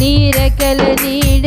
నీరకల నీడ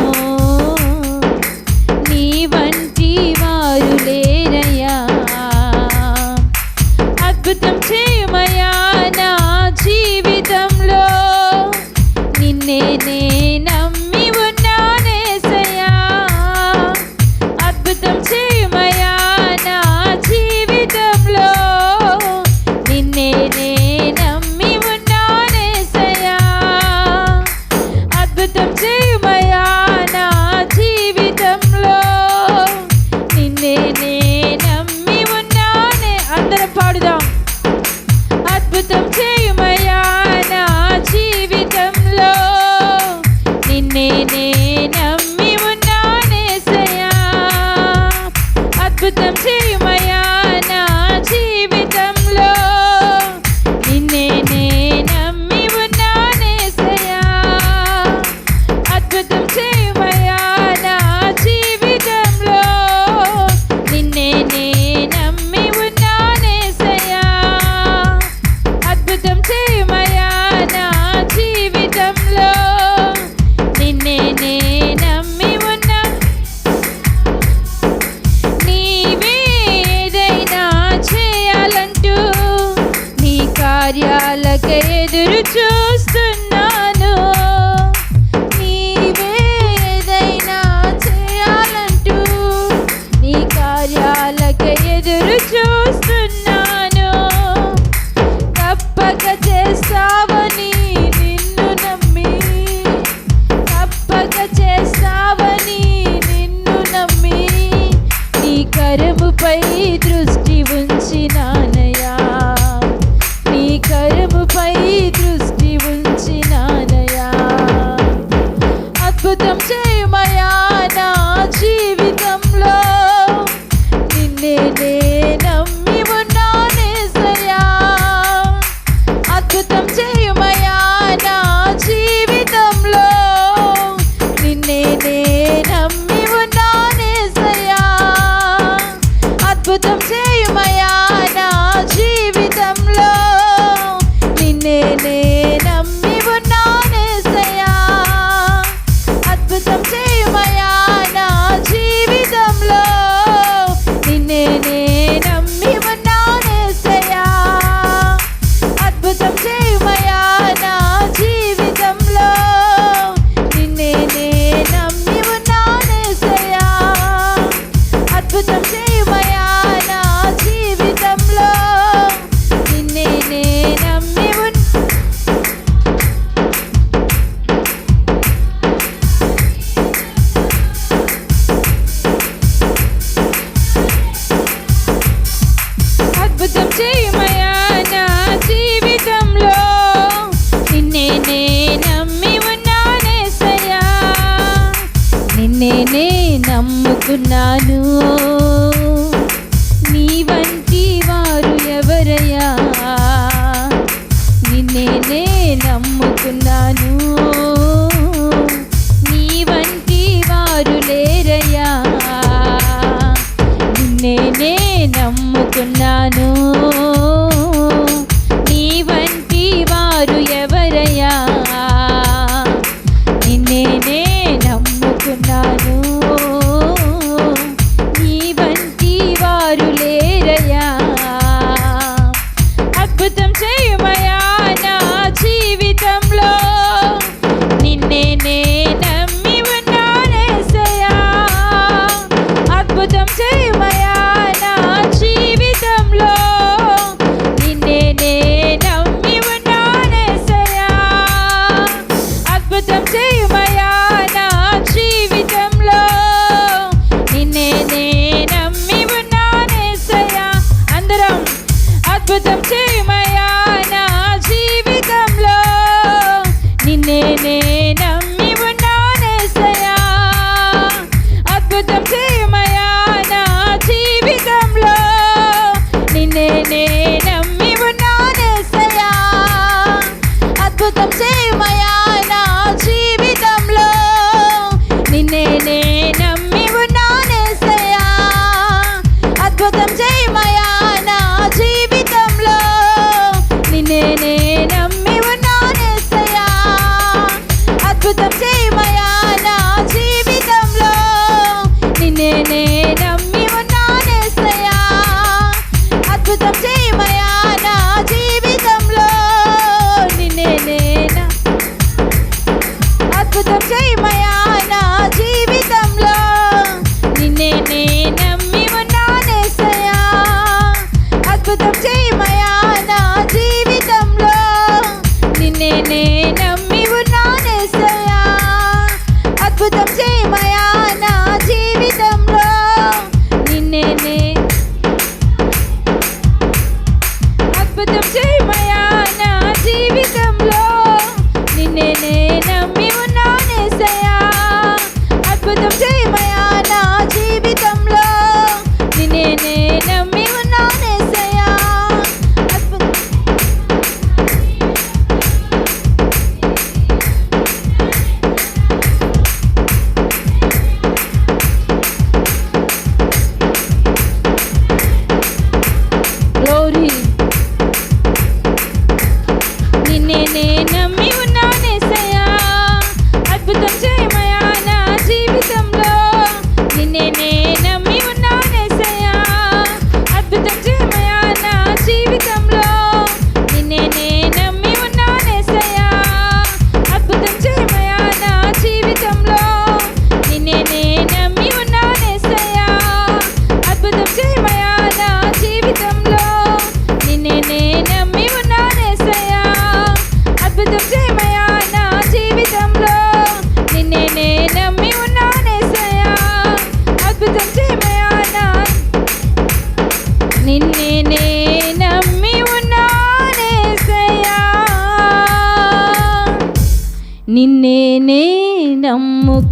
with them tears. Put your చేస్తున్నాను 不担心。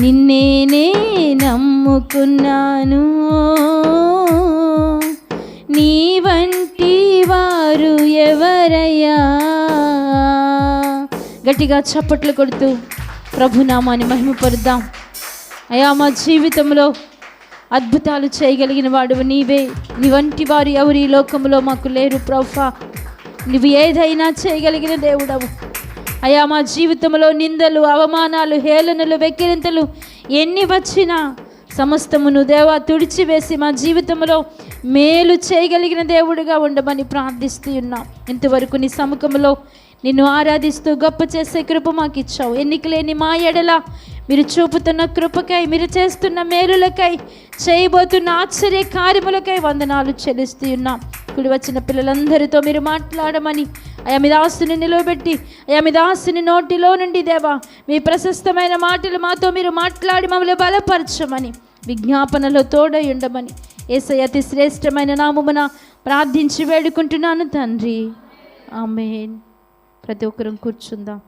నిన్నే నే నమ్ముకున్నాను నీ వంటి వారు ఎవరయ్యా? గట్టిగా చప్పట్లు కొడుతూ ప్రభునామాన్ని మహిమపరుద్దాం. అయా మా జీవితంలో అద్భుతాలు చేయగలిగిన వాడు నీవే. నీ వంటి వారు ఎవరు ఈ లోకంలో మాకు లేరు ప్రభా నువ్వు ఏదైనా చేయగలిగిన దేవుడవు. అయా మా జీవితంలో నిందలు అవమానాలు హేళనలు వెక్కిరింతలు ఎన్ని వచ్చినా సమస్తమును దేవా తుడిచివేసి మా జీవితంలో మేలు చేయగలిగిన దేవుడిగా ఉండమని ప్రార్థిస్తూ ఉన్నాం. ఇంతవరకు నీ సముఖంలో నిన్ను ఆరాధిస్తూ గొప్ప చేసే కృప మాకు ఇచ్చావు ఎన్నికలేని మా ఎడల మీరు చూపుతున్న కృపకై మీరు చేస్తున్న మేలులకై చేయబోతున్న ఆశ్చర్య కార్యములకై వందనాలు చెల్లిస్తూ ఉన్నాం. కుడి వచ్చిన పిల్లలందరితో మీరు మాట్లాడమని అయ్యా మీ దాస్తుని నిలవబెట్టి అయ్యా మీ దాస్తుని నోటిలో నుండి దేవా మీ ప్రశస్తమైన మాటలు మాతో మీరు మాట్లాడి మమ్మల్ని బలపరచమని విజ్ఞాపనలో తోడై ఉండమని ఏసయ్య అతి శ్రేష్టమైన నామమున ప్రార్థించి వేడుకుంటున్నాను తండ్రి. ఆమెన్. ప్రతి ఒక్కరం కూర్చుందాం.